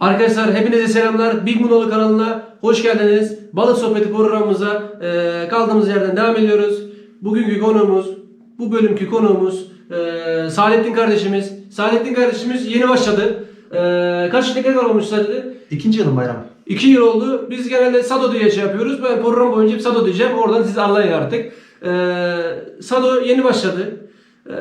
Arkadaşlar hepinize selamlar. Big Munalı kanalına hoş geldiniz. Balık sohbeti programımıza e, kaldığımız yerden devam ediyoruz. Bugünkü konuğumuz, bu bölümkü konuğumuz e, Saadettin kardeşimiz. Saadettin kardeşimiz yeni başladı. E, kaç ne kadar olmuş Saadettin? İkinci yılın bayram. 2 yıl oldu. Biz genelde Sado diye şey yapıyoruz. Ben program boyunca hep Sado diyeceğim. Oradan siz anlayın artık. Ee, Sado yeni başladı. Ee,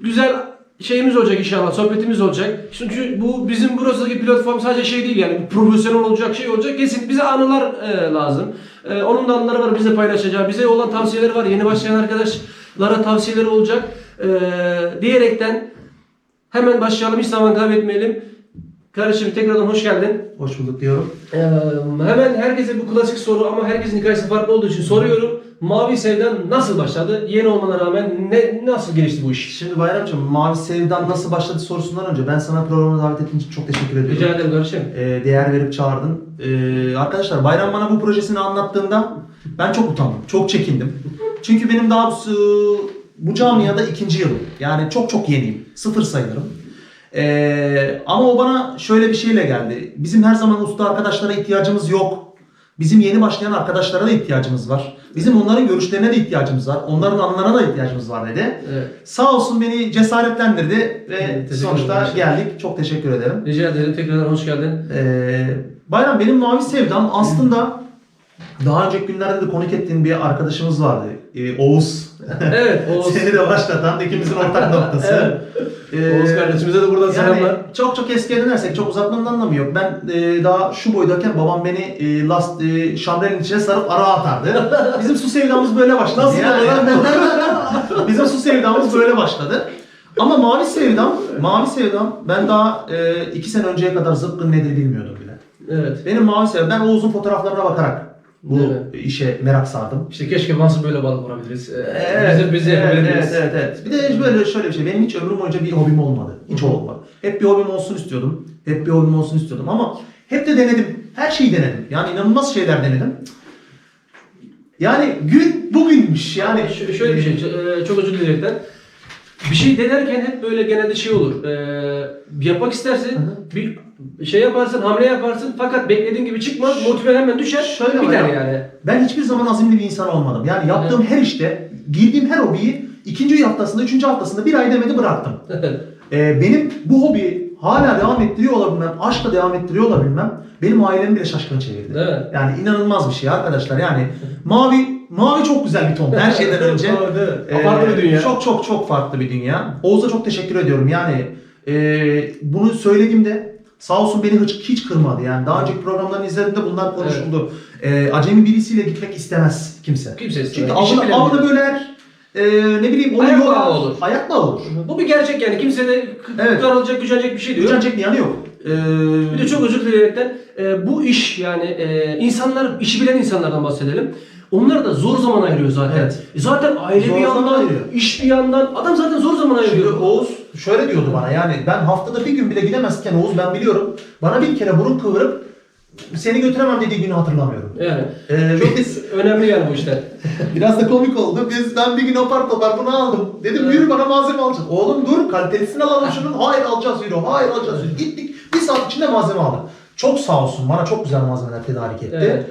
güzel şeyimiz olacak inşallah. Sohbetimiz olacak. Çünkü bu bizim burasındaki platform sadece şey değil yani. Profesyonel olacak şey olacak. Kesin bize anılar e, lazım. E, onun da anıları var. Bize paylaşacağı. Bize olan tavsiyeleri var. Yeni başlayan arkadaşlara tavsiyeleri olacak. E, diyerekten hemen başlayalım. Hiç zaman kaybetmeyelim. Kardeşim tekrardan hoş geldin. Hoş bulduk diyorum. Ee, hemen herkese bu klasik soru ama herkesin hikayesi farklı olduğu için soruyorum. Mavi Sevdan nasıl başladı? Yeni olmana rağmen ne nasıl gelişti bu iş? Şimdi Bayramcığım Mavi Sevdan nasıl başladı sorusundan önce ben sana programa davet ettiğin için çok teşekkür ediyorum. Rica ederim kardeşim. Ee, değer verip çağırdın. Ee, arkadaşlar Bayram bana bu projesini anlattığında ben çok utandım. Çok çekindim. Çünkü benim daha bu, bu camiada ikinci yılım. Yani çok çok yeniyim. Sıfır sayılırım. Ee, ama o bana şöyle bir şeyle geldi. Bizim her zaman usta arkadaşlara ihtiyacımız yok. Bizim yeni başlayan arkadaşlara da ihtiyacımız var. Bizim onların görüşlerine de ihtiyacımız var. Onların anılarına da ihtiyacımız var dedi. Evet. Sağ olsun beni cesaretlendirdi ve Evet, sonuçta ederim. geldik. Çok teşekkür ederim. Rica ederim. Tekrardan hoş geldin. Ee, Bayram benim mavi sevdam aslında daha önceki günlerde de konuk ettiğim bir arkadaşımız vardı. Ee, Oğuz. Evet. Oğuz. Seni de başlatan ikimizin ortak noktası. Ee, Oğuz kardeşimize de buradan selamlar. çok çok eskiye dönersek çok uzatmanın anlamı yok. Ben e, daha şu boydayken babam beni e, last e, şambrelin içine sarıp ara atardı. Bizim su sevdamız böyle başladı. Nasıl yani. Bizim su sevdamız böyle başladı. Ama mavi sevdam, mavi sevdam ben daha e, iki sene önceye kadar zıpkın nedir bilmiyordum bile. Evet. Benim mavi sevdam, ben Oğuz'un fotoğraflarına bakarak bu Evet. işe merak sardım. İşte keşke nasıl böyle balık vurabiliriz. Ee, Evet, bize bize evet, evet, evet, evet. Bir de böyle şöyle bir şey. Benim hiç ömrüm boyunca bir hobim olmadı. Hiç olmadı. Hep bir hobim olsun istiyordum. Hep bir hobim olsun istiyordum ama hep de denedim. Her şeyi denedim. Yani inanılmaz şeyler denedim. Yani gün bugünmüş. Yani Ş- şöyle bir şey, e, çok özür dilerim. Bir şey denerken hep böyle genelde şey olur. E, bir yapmak istersin, Hı bir şey yaparsın, hamle yaparsın fakat beklediğin gibi çıkmaz, motive hemen düşer, Şöyle biter ya. yani. Ben hiçbir zaman azimli bir insan olmadım. Yani yaptığım her işte, girdiğim her hobiyi ikinci haftasında, üçüncü haftasında bir ay demedi bıraktım. Ee, benim bu hobi hala devam ettiriyor olabilmem, aşkla devam ettiriyor olabilmem benim ailemi bile şaşkına çevirdi. Değil mi? Yani inanılmaz bir şey arkadaşlar. Yani mavi mavi çok güzel bir ton her şeyden önce. Ee, Farklı bir dünya. Çok çok çok farklı bir dünya. Oğuz'a çok teşekkür ediyorum. Yani e, bunu söylediğimde sağ olsun beni hiç, hiç kırmadı. Yani daha önceki programlarını izlediğimde bunlar konuşuldu. E, acemi birisiyle gitmek istemez kimse. Kimse istemez. Çünkü İşi avını, bilen avını bilir. böler, e, ne bileyim onu Ayak yorar. olur. Ayak bağı olur. Bu bir gerçek yani. Kimse de Evet. daralacak, gücenecek bir şey diyor. Gücenecek bir yanı yok. E, Bir de çok özür dileyerekten e, bu iş yani e, insanlar, işi bilen insanlardan bahsedelim. Onlar da zor zaman ayırıyor zaten. Evet. E, Zaten aile Zor bir yandan, ayırıyor. iş bir yandan. Adam zaten zor zaman Şimdi ayırıyor. Oğuz şöyle diyordu bana yani ben haftada bir gün bile gidemezken Oğuz ben biliyorum bana bir kere burun kıvırıp seni götüremem dediği günü hatırlamıyorum. Yani Ee, çok biz önemli yani bu işler. biraz da komik oldu. Biz ben bir gün apar topar bunu aldım. Dedim Evet. yürü bana malzeme alacağız. Oğlum dur kalitesini alalım şunun. Hayır alacağız yürü. Hayır alacağız yürü. Gittik. Bir saat içinde malzeme aldık. Çok sağ olsun bana çok güzel malzemeler tedarik etti. Evet.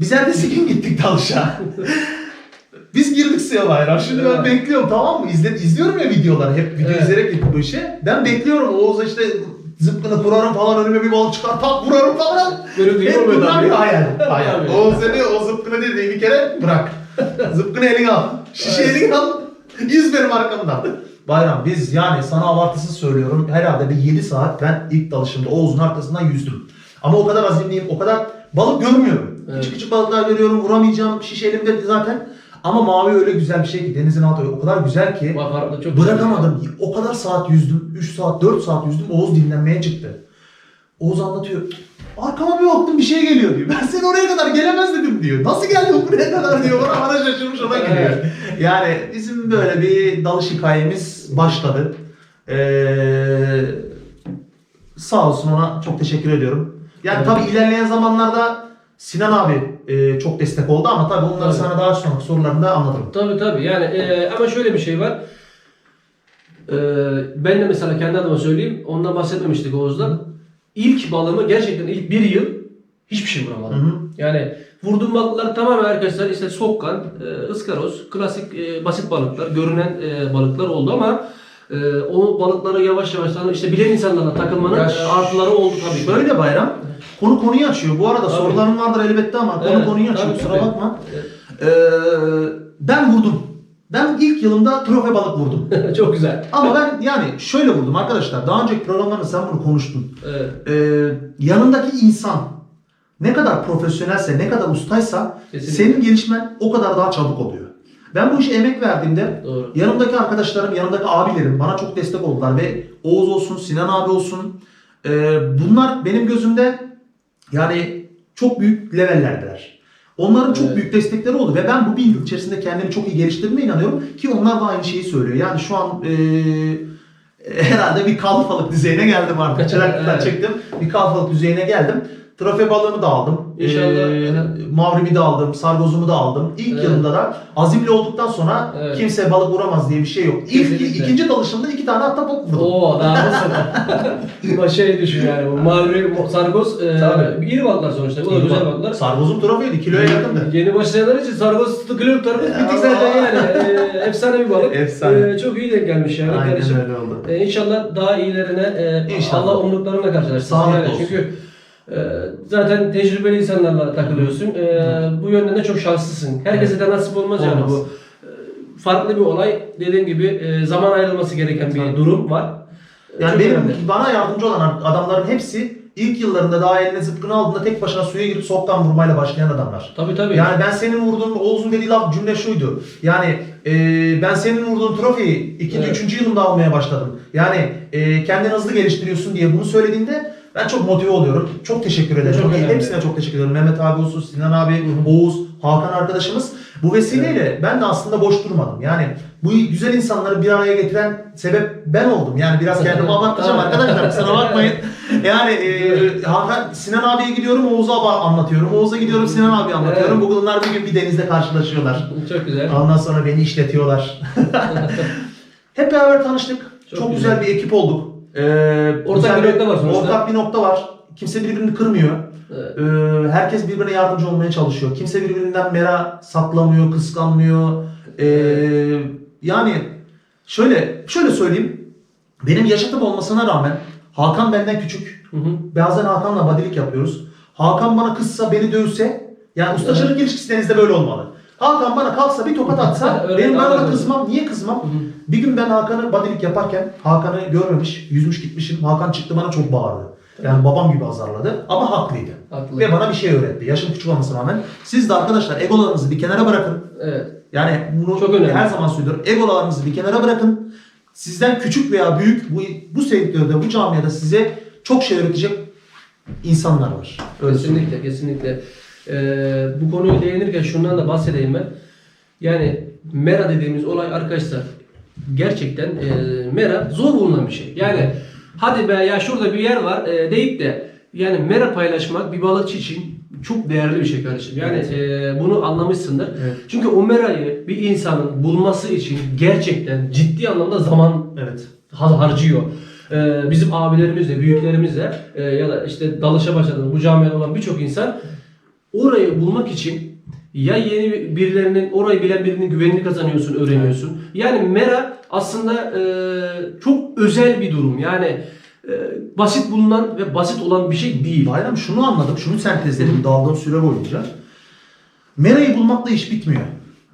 Biz ertesi gün gittik dalışa. Biz girdik suya bayram. Şimdi ben Evet. bekliyorum tamam mı? İzle, izliyorum ya videoları. Hep video Evet. izleyerek gittik bu işe. Ben bekliyorum. Oğuz'a işte zıpkını kurarım falan önüme bir balık çıkar tak vurarım falan. Böyle bir Hep bunlar bir hayal. hayal. Oğuz dedi o zıpkını dedi bir kere bırak. zıpkını eline al. Şişe eline al. Yüz benim arkamdan. Bayram biz yani sana abartısız söylüyorum herhalde bir 7 saat ben ilk dalışımda Oğuz'un arkasından yüzdüm. Ama o kadar azimliyim, o kadar balık görmüyorum. Evet. Küçük küçük balıklar görüyorum, vuramayacağım. Şişe elimde zaten. Ama mavi öyle güzel bir şey ki denizin altı o kadar güzel ki Bak farklı çok bırakamadım. O kadar saat yüzdüm. 3 saat, 4 saat yüzdüm. Oğuz dinlenmeye çıktı. Oğuz anlatıyor. Arkama bir baktım bir şey geliyor diyor. Ben seni oraya kadar gelemez dedim diyor. Nasıl geldi buraya kadar diyor. Bana, bana şaşırmış ona. Evet. Yani bizim böyle bir dalış hikayemiz başladı. Ee, sağ olsun ona çok teşekkür ediyorum. Yani Evet. tabii ilerleyen zamanlarda Sinan abi e, çok destek oldu ama tabii onları Evet. sana daha sonraki sorularında anlatırım. Tabii tabii yani e, ama şöyle bir şey var. E, ben de mesela kendi adıma söyleyeyim. Ondan bahsetmemiştik Oğuz'dan. ilk balığımı gerçekten ilk bir yıl hiçbir şey vuramadım. Hı hı. Yani vurduğum balıklar tamamen arkadaşlar işte sokkan, e, ıskaroz, klasik e, basit balıklar, görünen e, balıklar oldu ama e, o balıklara yavaş yavaş hani işte bilen insanlarla takılmanın Ya e, artıları oldu tabii. Böyle bayram. Konu konuyu açıyor. Bu arada Tabii. soruların vardır elbette ama konu Evet, konuyu açıyor. tabii, Kusura tabii. bakma. Ee, ben vurdum. Ben ilk yılımda trofe balık vurdum. Çok güzel. Ama ben yani şöyle vurdum arkadaşlar. Daha önceki programlarda sen bunu konuştun. Evet. Ee, yanındaki insan ne kadar profesyonelse, ne kadar ustaysa Kesinlikle. senin gelişmen o kadar daha çabuk oluyor. Ben bu işe emek verdiğimde Doğru. yanımdaki arkadaşlarım, yanımdaki abilerim bana çok destek oldular ve Oğuz olsun, Sinan abi olsun e, bunlar benim gözümde yani çok büyük levellerdiler. Onların çok Evet. büyük destekleri oldu ve ben bu bir yıl içerisinde kendimi çok iyi geliştirdiğime inanıyorum ki onlar da aynı şeyi söylüyor. Yani şu an e, herhalde bir kalfalık düzeyine geldim artık. Çıraklıktan Evet. çıktım. Bir kalfalık düzeyine geldim. Trofe balığımı da aldım. İnşallah. Ee, mavrimi de aldım. Sargozumu da aldım. İlk Evet. yılında da azimli olduktan sonra Evet. kimse balık vuramaz diye bir şey yok. İlk Kesinlikle. ikinci dalışımda iki tane ahtapot vurdum. Oo daha nasıl? Bu şey düşün yani bu mavi mo- sargoz e, Tabii. iri balıklar sonuçta. Bu da güzel balıklar. Sargozum trofeydi. Kiloya yakındı. Yeni başlayanlar için sargoz kilo tarafı Ya bittik zaten yani. E, efsane bir balık. Efsane. E, çok iyi denk gelmiş yani Aynen kardeşim. öyle oldu. E, inşallah daha iyilerine e, İnşallah. Allah umduklarına karşılaştırsın. Sağlık yani. olsun. Çünkü zaten tecrübeli insanlarla takılıyorsun. E, bu yönden de çok şanslısın. Herkese de nasip olmaz, yani Olmaz. bu. E, farklı bir olay. Dediğim gibi e, zaman ayrılması gereken bir durum var. Yani çok benim önemli. bana yardımcı olan adamların hepsi ilk yıllarında daha eline zıpkını aldığında tek başına suya girip soğuktan vurmayla başlayan adamlar. Tabii tabii. Yani ben senin vurduğun Oğuz'un dediği laf cümle şuydu. Yani e, ben senin vurduğun trofeyi ikinci, Evet. üçüncü yılımda almaya başladım. Yani e, kendini hızlı geliştiriyorsun diye bunu söylediğinde ben çok motive oluyorum. Çok teşekkür ederim. Çok önemli. Hepsine çok teşekkür ederim. Mehmet abi olsun, Sinan abi, Oğuz, Hakan arkadaşımız. Bu vesileyle ben de aslında boş durmadım. Yani bu güzel insanları bir araya getiren sebep ben oldum. Yani biraz kendimi abartacağım arkadaşlar kusura bakmayın. Yani e, Hakan, Sinan abiye gidiyorum Oğuz'a anlatıyorum. Oğuz'a gidiyorum Sinan abi anlatıyorum. Evet. Bunlar bir gün bir denizde karşılaşıyorlar. Çok güzel. Ondan sonra beni işletiyorlar. Hep beraber tanıştık. Çok, Çok güzel. güzel. bir ekip olduk. Ee, Ortak bir nokta var sonuçta. Ortak bir nokta var. Kimse birbirini kırmıyor. Evet. Ee, herkes birbirine yardımcı olmaya çalışıyor. Kimse birbirinden mera saklamıyor, kıskanmıyor. Ee, yani şöyle şöyle söyleyeyim. Benim yaşıtım olmasına rağmen Hakan benden küçük. Hı hı. Bazen Hakan'la badilik yapıyoruz. Hakan bana kızsa beni dövse yani ustacılık ilişkisi denizde böyle olmalı. Hakan bana kalksa bir tokat atsa Öyle benim ben ona kızmam. Niye kızmam? Bir gün ben Hakan'ı badilik yaparken Hakan'ı görmemiş, yüzmüş gitmişim. Hakan çıktı bana çok bağırdı. Yani babam gibi azarladı ama haklıydı. Haklı. Ve bana bir şey öğretti. Yaşım küçük olmasına rağmen. Siz de arkadaşlar egolarınızı bir kenara bırakın. Evet. Yani bunu Çok önemli. her zaman söylüyorum. Egolarınızı bir kenara bırakın. Sizden küçük veya büyük bu, bu sektörde, bu camiada size çok şey öğretecek insanlar var. Öyle söyleyeyim. Kesinlikle, kesinlikle. Ee, bu konuyu değinirken şundan da bahsedeyim ben. Yani mera dediğimiz olay arkadaşlar gerçekten e, mera zor bulunan bir şey. Yani hadi be ya şurada bir yer var e, deyip de yani mera paylaşmak bir balıkçı için çok değerli bir şey kardeşim. Yani e, bunu anlamışsındır. Evet. Çünkü o merayı bir insanın bulması için gerçekten ciddi anlamda zaman Evet. har- harcıyor. Ee, bizim abilerimiz de, büyüklerimiz de e, ya da işte dalışa başladığımız bu camiada olan birçok insan orayı bulmak için ya yeni birilerinin, orayı bilen birinin güvenini kazanıyorsun, öğreniyorsun. Yani mera aslında e, çok özel bir durum. Yani e, basit bulunan ve basit olan bir şey değil. Bayram şunu anladım, şunu sentezledim daldığım süre boyunca. Mera'yı bulmakla iş bitmiyor.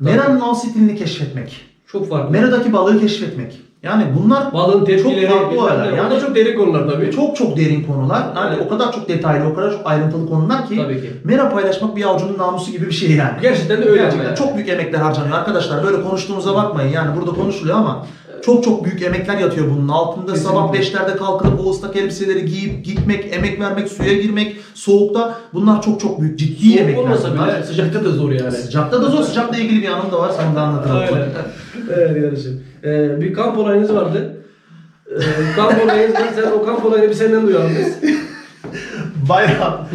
Mera'nın av stilini keşfetmek. Çok farklı. Mera'daki balığı keşfetmek. Yani bunlar Balığın tepkileri, çok farklı olaylar. Yani çok derin konular tabii. çok çok derin konular. Yani Evet. o kadar çok detaylı, o kadar çok ayrıntılı konular ki. Tabii ki. Mera paylaşmak bir avucunun namusu gibi bir şey yani. Gerçekten de öyle Gerçekten yani. çok büyük emekler harcanıyor. Arkadaşlar böyle konuştuğumuza bakmayın. Yani burada konuşuluyor ama çok çok büyük emekler yatıyor bunun altında. Sabah Kesinlikle. 5'lerde kalkıp o ıslak elbiseleri giyip gitmek, emek vermek, suya girmek, soğukta bunlar çok çok büyük ciddi Soğuk emekler. olmasa bunlar. bile sıcakta da zor yani. Sıcakta da zor. Sıcakla ilgili bir anım da var. Sana da anlatırım. Aynen. evet kardeşim. Ee, bir kamp olayınız vardı. Ee, kamp olayınız var. Sen o kamp olayını bir senden duyalım biz. Bayram.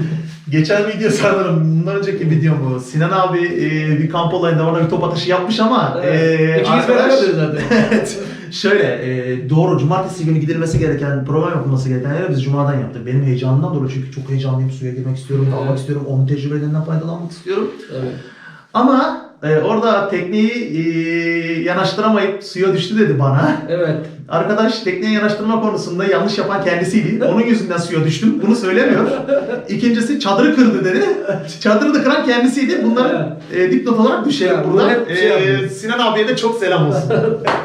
Geçen video sanırım bundan önceki video bu. Sinan abi e, bir kamp olayında bana bir top atışı yapmış ama Evet. e, İkiniz arkadaş- beraberdiniz zaten. evet. Şöyle e, doğru cumartesi günü gidilmesi gereken program yapılması gereken yere biz cumadan yaptık. Benim heyecanımdan dolayı çünkü çok heyecanlıyım suya girmek istiyorum, dalmak Evet. istiyorum, onun tecrübelerinden faydalanmak istiyorum. Evet. Ama e, orada tekneyi e, yanaştıramayıp suya düştü dedi bana. Evet. Arkadaş tekneyi yanaştırma konusunda yanlış yapan kendisiydi. Onun yüzünden suya düştüm. Bunu söylemiyor. İkincisi çadırı kırdı dedi. Çadırı da kıran kendisiydi. Bunları e, dipnot olarak düşelim Ya, buradan. şey E. Sinan abiye de çok selam olsun.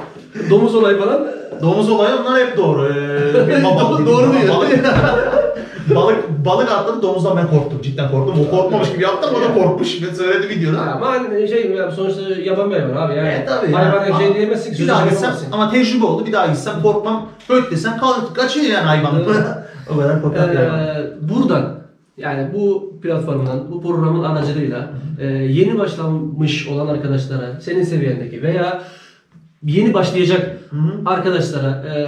Domuz olayı falan. Domuz olayı onlar hep doğru. Ee, benim babam dedi. Doğru diyor. Balık, balık, balık atladı domuzdan ben korktum. Cidden korktum. O korkmamış gibi yaptı ama o da korkmuş. Ben söyledi videoda. Ama hani şey sonuçta yaban hayvan abi yani. E, tabii Hayvana yani. şey diyemezsin ki. Bir daha gitsem ama tecrübe oldu. Bir daha gitsem korkmam. Böyle desen kaçıyor yani hayvan. Evet. o kadar korkak hayvan. Ee, buradan yani bu platformdan, bu programın aracılığıyla e, yeni başlamış olan arkadaşlara, senin seviyendeki veya yeni başlayacak Hı hı. arkadaşlara, e,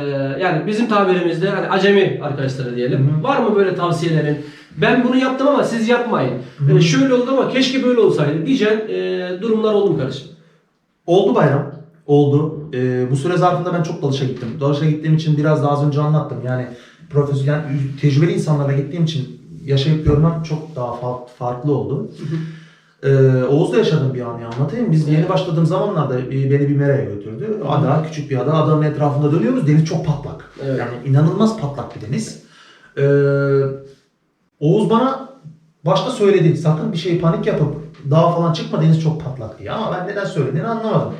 yani bizim tabirimizde hani acemi arkadaşlara diyelim. Hı hı. Var mı böyle tavsiyelerin? Ben bunu yaptım ama siz yapmayın. Hı hı. E, şöyle oldu ama keşke böyle olsaydı diyeceğin e, durumlar oldu mu kardeşim? Oldu bayram. Oldu. Ee, bu süre zarfında ben çok dalışa gittim. Dalışa gittiğim için biraz da az önce anlattım. Yani profesyonel, tecrübeli insanlarla gittiğim için yaşayıp görmem çok daha fa- farklı oldu. Ee, Oğuz'da yaşadığım bir anı anlatayım. Biz yeni başladığım zamanlarda bir- beni bir meraya götürdü. Ada, küçük bir ada. Adanın etrafında dönüyoruz. Deniz çok patlak. Evet. Yani inanılmaz patlak bir deniz. Ee, Oğuz bana başta söyledi. Sakın bir şey panik yapıp dağa falan çıkma deniz çok patlak diye. Ama ben neden söylediğini anlamadım.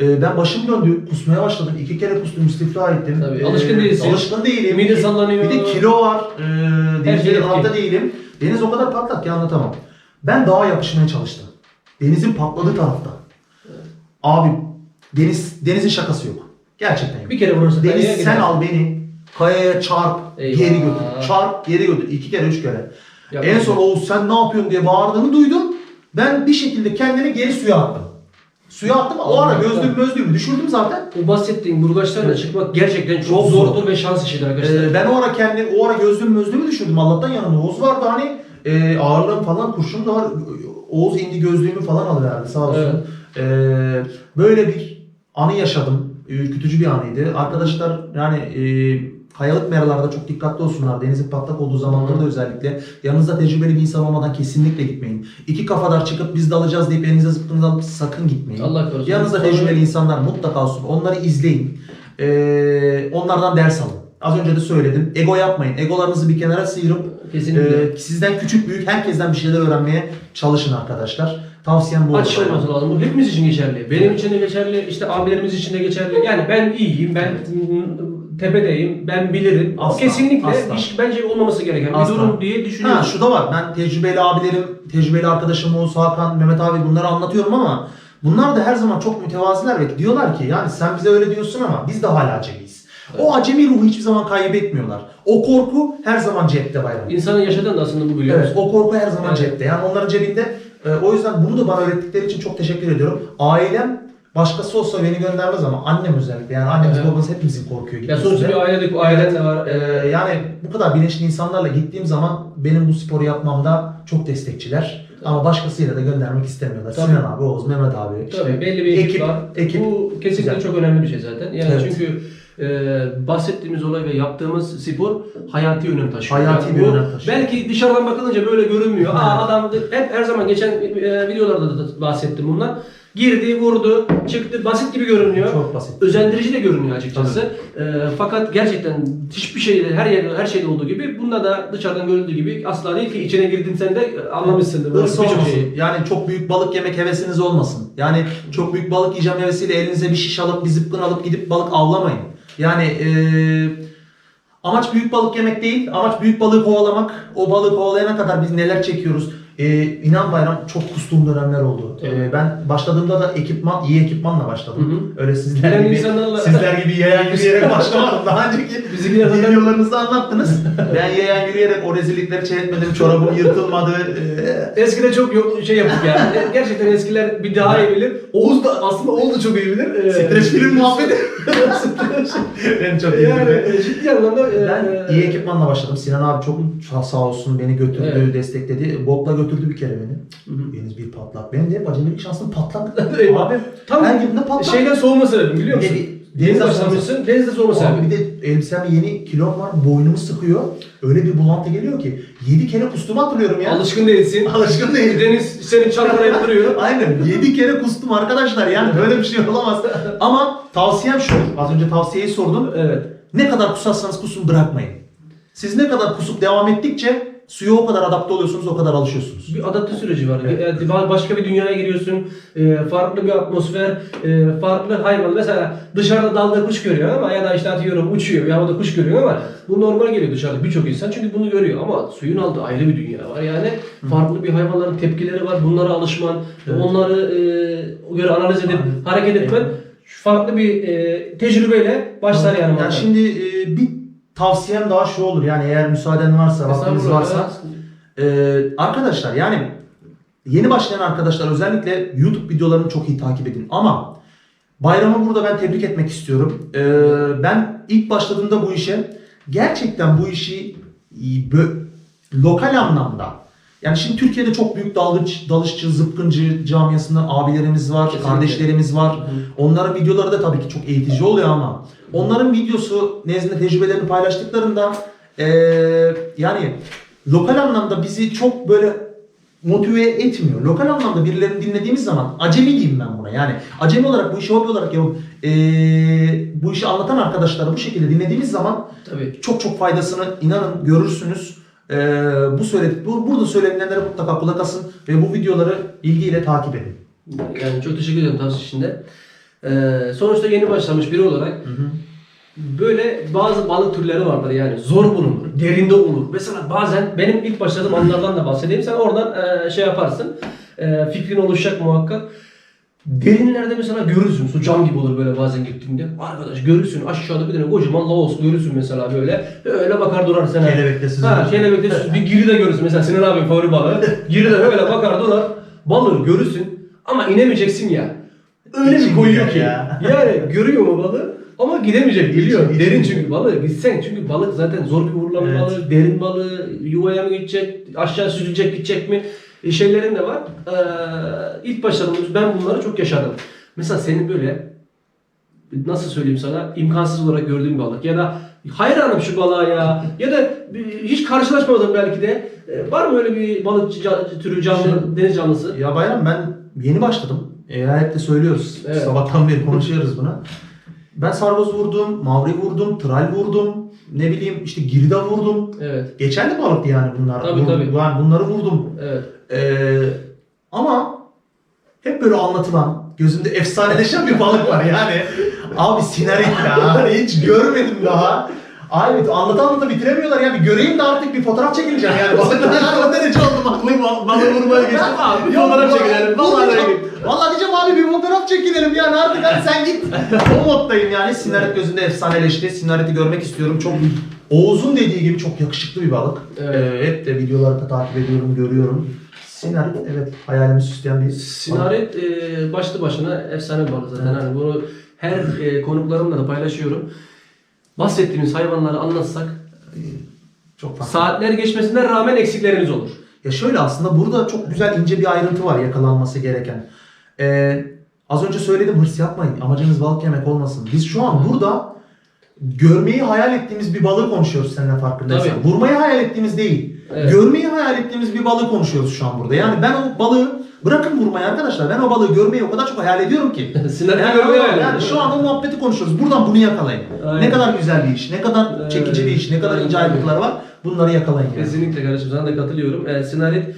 Ee, ben başım döndü. Kusmaya başladım. İki kere kustum. istifra ettim. Tabii, alışkın değilsin. Alışkın değilim. Mide sallanıyor. Bir de kilo var. Ee, Her şey etki. değilim. Deniz o kadar patlak ki anlatamam. Ben dağa yapışmaya çalıştım. Denizin patladığı tarafta. Abi deniz denizin şakası yok. Gerçekten yok. Bir kere kayaya Deniz gider. sen al beni kayaya çarp Eyvah. geri götür. Çarp geri götür. İki kere üç kere. Yapma. En son Oğuz sen ne yapıyorsun diye bağırdığını duydum. Ben bir şekilde kendimi geri suya attım. Suya attım. O ara Allah gözlüğümü düşürdüm zaten. O bahsettiğin burgaçlarla çıkmak gerçekten çok, Çok zor. zordur ve şans işidir arkadaşlar. Ee, ben o ara kendi o ara gözlüğümü gözlüğümü düşürdüm. Allah'tan yanımda Oğuz vardı hani e, ağırlığım falan kurşun da var. Oğuz indi gözlüğümü falan alıverdi sağ olsun. Evet. Ee, böyle bir anı yaşadım. Ürkütücü bir anıydı. Arkadaşlar yani e, kayalık meralarda çok dikkatli olsunlar. Denizin patlak olduğu zamanlarda özellikle. Yanınızda tecrübeli bir insan olmadan kesinlikle gitmeyin. İki kafadar çıkıp biz dalacağız deyip elinize zıpkınızı alıp sakın gitmeyin. Allah korusun. Yanınızda tecrübeli insanlar mutlaka olsun. Onları izleyin. Ee, onlardan ders alın. Az önce de söyledim. Ego yapmayın. Egolarınızı bir kenara sıyırıp Kesinlikle. ee, sizden küçük büyük herkesten bir şeyler öğrenmeye çalışın arkadaşlar. Tavsiyem bu. Açık olması lazım. Bu hepimiz için geçerli. Benim için de geçerli, işte abilerimiz için de geçerli. Yani ben iyiyim, ben tepedeyim, ben bilirim. Asla, kesinlikle asla. hiç bence olmaması gereken Asla. bir durum diye düşünüyorum. Ha şu da var. Ben tecrübeli abilerim, tecrübeli arkadaşım Oğuz Hakan, Mehmet abi bunları anlatıyorum ama bunlar da her zaman çok mütevaziler ve diyorlar ki yani sen bize öyle diyorsun ama biz de hala acemiyiz. O acemi ruhu hiçbir zaman kaybetmiyorlar. O korku her zaman cepte bayram. İnsanın yaşadığı da aslında bu biliyor Evet, musun? o korku her zaman Evet. cepte. Yani onların cebinde. E, o yüzden bunu da bana öğrettikleri için çok teşekkür ediyorum. Ailem başkası olsa beni göndermez ama annem özellikle. Yani annemiz Evet. babamız hepimizin korkuyor Ya gitmesine. sonuçta bir ailedik, bu aileden de var. Ee, yani bu kadar bilinçli insanlarla gittiğim zaman benim bu sporu yapmamda çok destekçiler. Ama başkasıyla da göndermek istemiyorlar. Tabii. Sinan abi, Oğuz, Mehmet abi. işte Tabii belli bir ekip, var. ekip. Bu kesinlikle Güzel. çok önemli bir şey zaten. Yani Evet. çünkü e, bahsettiğimiz olay ve yaptığımız spor hayati önem taşıyor. Hayati Yani bir bu önem taşıyor. Belki dışarıdan bakılınca böyle görünmüyor. Aa adam hep her zaman geçen e, videolarda da bahsettim bundan. Girdi, vurdu, çıktı. Basit gibi görünüyor. Çok basit. Özendirici de görünüyor açıkçası. E, fakat gerçekten hiçbir şeyde her yerde her şeyde olduğu gibi bunda da dışarıdan görüldüğü gibi asla değil ki içine girdin sen de e, anlamışsındır. Hırs olmasın. şeyi. Yani çok büyük balık yemek hevesiniz olmasın. Yani çok büyük balık yiyeceğim hevesiyle elinize bir şiş alıp bir zıpkın alıp gidip balık avlamayın. Yani eee, amaç büyük balık yemek değil. Amaç büyük balığı kovalamak. O balığı kovalayana kadar biz neler çekiyoruz. Eee inan bayram çok kustuğum dönemler oldu. Eee, ben başladığımda da ekipman, iyi ekipmanla başladım. Hı Öyle sizler Bilen gibi, insanlarla- sizler gibi yayan yürüyerek başlamadım. Daha önceki videolarınızda anlattınız. ben yayan yürüyerek o rezillikleri çevirtmedim. Çorabım yırtılmadı. Eee, Eskiden çok yok şey yaptık yani. Gerçekten eskiler bir daha iyi bilir. Oğuz da aslında Oğuz da çok iyi bilir. Ee, Streç film muhabbeti. ben çok iyi yani e, ciddi anlamda e, Ben iyi ekipmanla başladım. Sinan abi çok sağ- olsun beni götürdü, Evet. destekledi. Botla götürdü bir kere beni. Deniz bir patlak. Benim de hep acemilik şansım patlak. Abi Tam her girdiğimde patlak. şeyden soğuma sebebim biliyor de musun? Denizde başlamışsın. Denizde soğuma Abi sebebi. bir de elbisem yeni kilom var boynumu sıkıyor. Öyle bir bulantı geliyor ki 7 kere kustumu hatırlıyorum ya. Alışkın değilsin. Alışkın değilim. Deniz seni çalkalayıp duruyor. Aynen 7 kere kustum arkadaşlar yani böyle bir şey olamaz. Ama tavsiyem şu. Az önce tavsiyeyi sordum. Evet. Ne kadar kusarsanız kusun bırakmayın. Siz ne kadar kusup devam ettikçe suya o kadar adapte oluyorsunuz, o kadar alışıyorsunuz. Bir adapte süreci var. Evet. Yani ba- başka bir dünyaya giriyorsun. e, farklı bir atmosfer, e, farklı hayvan. Mesela dışarıda dalda kuş görüyor ama ya da işte atıyorum uçuyor ya da kuş görüyor ama bu normal geliyor dışarıda birçok insan çünkü bunu görüyor ama suyun altında ayrı bir dünya var. Yani farklı bir hayvanların tepkileri var. Bunlara alışman, Evet. onları e, göre analiz edip hareket etmen farklı bir e, tecrübeyle başlar yani. Yani şimdi e, bir tavsiyem daha şu olur yani eğer müsaaden varsa, vaktiniz varsa. Ee, arkadaşlar yani yeni başlayan arkadaşlar özellikle YouTube videolarını çok iyi takip edin. Ama bayramı burada ben tebrik etmek istiyorum. Ee, ben ilk başladığımda bu işe gerçekten bu işi lokal anlamda yani şimdi Türkiye'de çok büyük dalgıç, dalışçı, zıpkıncı camiasından abilerimiz var, Kesinlikle. kardeşlerimiz var. Hı. Onların videoları da tabii ki çok eğitici oluyor ama onların videosu nezdinde tecrübelerini paylaştıklarında eee, yani lokal anlamda bizi çok böyle motive etmiyor. Lokal anlamda birilerini dinlediğimiz zaman acemi diyeyim ben buna. Yani acemi olarak bu işi hobi olarak yapıp eee, bu işi anlatan arkadaşları bu şekilde dinlediğimiz zaman Tabii. çok çok faydasını inanın görürsünüz. Eee, bu söyledik, bu, burada söylenenlere mutlaka kulak asın ve bu videoları ilgiyle takip edin. Yani çok teşekkür ederim tavsiye için de. Ee, sonuçta yeni başlamış biri olarak böyle bazı balık türleri vardır yani zor bulunur, derinde olur. Mesela bazen benim ilk başladığım anlardan da bahsedeyim. Sen oradan e, şey yaparsın, e, fikrin oluşacak muhakkak. Derinlerde mesela görürsün, su cam gibi olur böyle bazen gittiğinde. Arkadaş görürsün aşağıda bir tane kocaman lavos görürsün mesela böyle. Öyle bakar durar sana. Kelebekte süzülür. Ha, kelebekte süzülür. Bir giri de görürsün mesela Sinan abi favori balığı. Giri de öyle bakar durar. Balığı görürsün ama inemeyeceksin ya. Öyle bir koyuyor ki. ya. Yani görüyor mu balığı ama gidemeyecek biliyor. İçin- Derin çünkü balığı. Gitsen çünkü balık zaten zor bir vurulan Evet. balığı. Derin balığı yuvaya mı gidecek, aşağı süzülecek gidecek mi? Şeylerin de var. Ee, ilk başladığımız ben bunları çok yaşadım. Mesela senin böyle nasıl söyleyeyim sana imkansız olarak gördüğün bir balık ya da hayranım şu balığa ya ya da hiç karşılaşmadım belki de Ee, var mı öyle bir balık türü canlı Şimdi- deniz canlısı? Ya Bayram ben yeni başladım. E, hep de söylüyoruz. Evet. Sabahtan beri konuşuyoruz buna. Ben sargoz vurdum, mavri vurdum, tral vurdum. Ne bileyim işte girida vurdum. Evet. Geçerli balıktı yani bunlar. Tabii, Vur- tabii. Ben bunları vurdum. Evet. Ee, ama hep böyle anlatılan, gözümde efsaneleşen bir balık var yani. Abi sinarit ya. Hani Hiç görmedim daha. Abi anlata anlata bitiremiyorlar ya. Bir göreyim de artık bir fotoğraf çekileceğim yani. Yani o derece oldum aklım bal- balığı vurmaya geçtim. Abi, bir Yok, fotoğraf vallahi- çekilelim, vallahi diyeceğim- öyle. Vallahi diyeceğim abi bir fotoğraf çekilelim yani artık hadi sen git. o moddayım yani. Sinarit gözünde efsaneleşti. Sinarit'i görmek istiyorum. Çok Oğuz'un dediği gibi çok yakışıklı bir balık. Evet. Ee, hep de videolarda takip ediyorum, görüyorum. Sinarit evet hayalimi süsleyen bir Sinarit e, başlı başına efsane bir balık zaten. Evet. Hani bunu her e, konuklarımla da paylaşıyorum. Bahsettiğimiz hayvanları anlatsak Çok farklı. saatler geçmesine rağmen eksiklerimiz olur. Ya şöyle aslında burada çok güzel ince bir ayrıntı var yakalanması gereken. Ee, az önce söyledim hırs yapmayın. Amacınız balık yemek olmasın. Biz şu an burada görmeyi hayal ettiğimiz bir balığı konuşuyoruz seninle farkındaysan. Tabii. Vurmayı hayal ettiğimiz değil. Evet. Görmeyi hayal ettiğimiz bir balığı konuşuyoruz şu an burada. Yani ben o balığı bırakın vurmayı arkadaşlar. Ben o balığı görmeyi o kadar çok hayal ediyorum ki. Sinarit'i Yani, görmeye yani, hayal şu an o muhabbeti konuşuyoruz. Buradan bunu yakalayın. Aynen. Ne kadar güzel bir iş, ne kadar çekici bir iş, ne kadar ince ayrıntılar var. Bunları yakalayın yani. Kesinlikle kardeşim sana da katılıyorum. E, Sinarit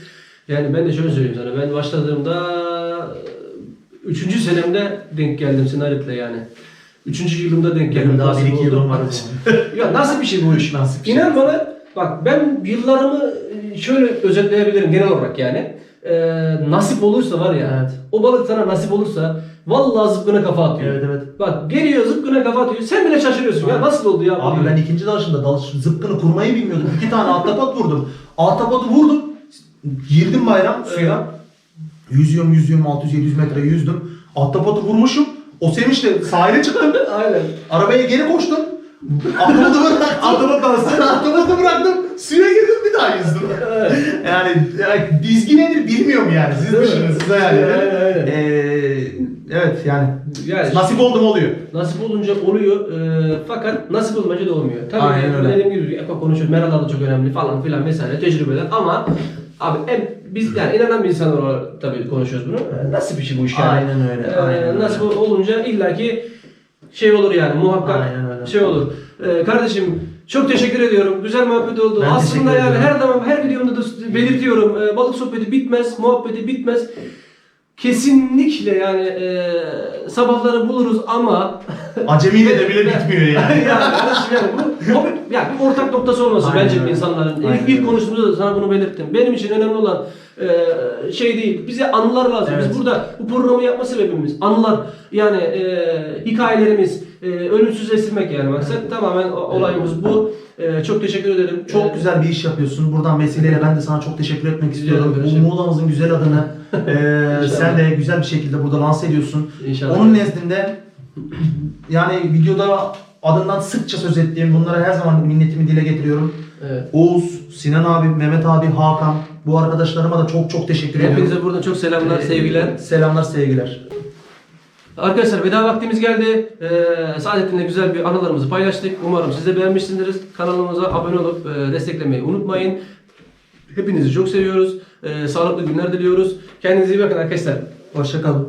yani ben de şöyle söyleyeyim sana. Ben başladığımda 3. senemde denk geldim Sinarit'le yani. 3. yılımda denk geldim. Daha bir iki yılım var. Ya nasıl bir şey bu iş? Nasıl bir şey? İnan bana bak ben yıllarımı e, şöyle özetleyebilirim genel olarak yani. Ee, nasip olursa var ya Evet. o balık sana nasip olursa vallahi zıpkına kafa atıyor. Evet evet. Bak geliyor zıpkına kafa atıyor. Sen bile şaşırıyorsun ya Aynen. nasıl oldu ya? Abi diyor. ben ikinci dalışında dalış zıpkını kurmayı bilmiyordum. İki tane ahtapot vurdum. Ahtapotu vurdum. Girdim bayram suya. Yüzüyorum yüzüyorum 600-700 metre yüzdüm. Ahtapotu vurmuşum. O sevinçle sahile çıktım. Aynen. Arabaya geri koştum. Ahtapotu bıraktım. Ahtapot dansı. Ahtapotu bıraktım. Suya girdim bir daha yüzdüm. Yani, yani dizgi nedir bilmiyorum yani. Siz Değil düşünün size yani. Aynen, aynen. Ee, evet yani Yani nasip oldu mu oluyor. Nasip olunca oluyor e, fakat nasip olmayınca da olmuyor. Tabii Aynen öyle. dediğim gibi Eko konuşuyor, Meral da çok önemli falan filan vesaire tecrübeler ama abi en, biz yani inanan bir insanlar olarak tabii konuşuyoruz bunu. E, nasip işi bu iş yani. Aynen öyle, E, aynen öyle. nasip olunca illaki şey olur yani muhakkak Aynen öyle. şey olur. E, kardeşim çok teşekkür ediyorum. Güzel muhabbet oldu. Ben Aslında yani her zaman her videomda da belirtiyorum. E, balık sohbeti bitmez, muhabbeti bitmez. Kesinlikle yani e, sabahları buluruz ama Acemiyle de bile bitmiyor yani. yani yani bu yani bir ortak noktası olması Aynen bence öyle. insanların. Aynen ilk, ilk konuşmamızda da sana bunu belirttim. Benim için önemli olan e, şey değil. Bize anılar lazım. Evet. Biz burada bu programı yapma sebebimiz anılar yani e, hikayelerimiz e, ölümsüzleştirmek yani maksat tamamen o- olayımız bu. E, çok teşekkür ederim. Çok güzel bir iş yapıyorsun. Buradan vesileyle ben de sana çok teşekkür etmek istiyorum. Bu. Muğla'mızın güzel adını eee, sen de güzel bir şekilde burada lanse ediyorsun. İnşallah. Onun nezdinde yani videoda adından sıkça söz ettiğim bunlara her zaman minnetimi dile getiriyorum. Evet. Oğuz, Sinan abi, Mehmet abi, Hakan bu arkadaşlarıma da çok çok teşekkür ediyorum. Hepinize buradan çok selamlar, Ee, sevgiler. Selamlar, sevgiler. Arkadaşlar veda vaktimiz geldi. Ee, Saadettin'le güzel bir anılarımızı paylaştık. Umarım siz de beğenmişsinizdir. Kanalımıza abone olup e, desteklemeyi unutmayın. Hepinizi çok seviyoruz. Ee, sağlıklı günler diliyoruz. Kendinize iyi bakın arkadaşlar. Hoşçakalın.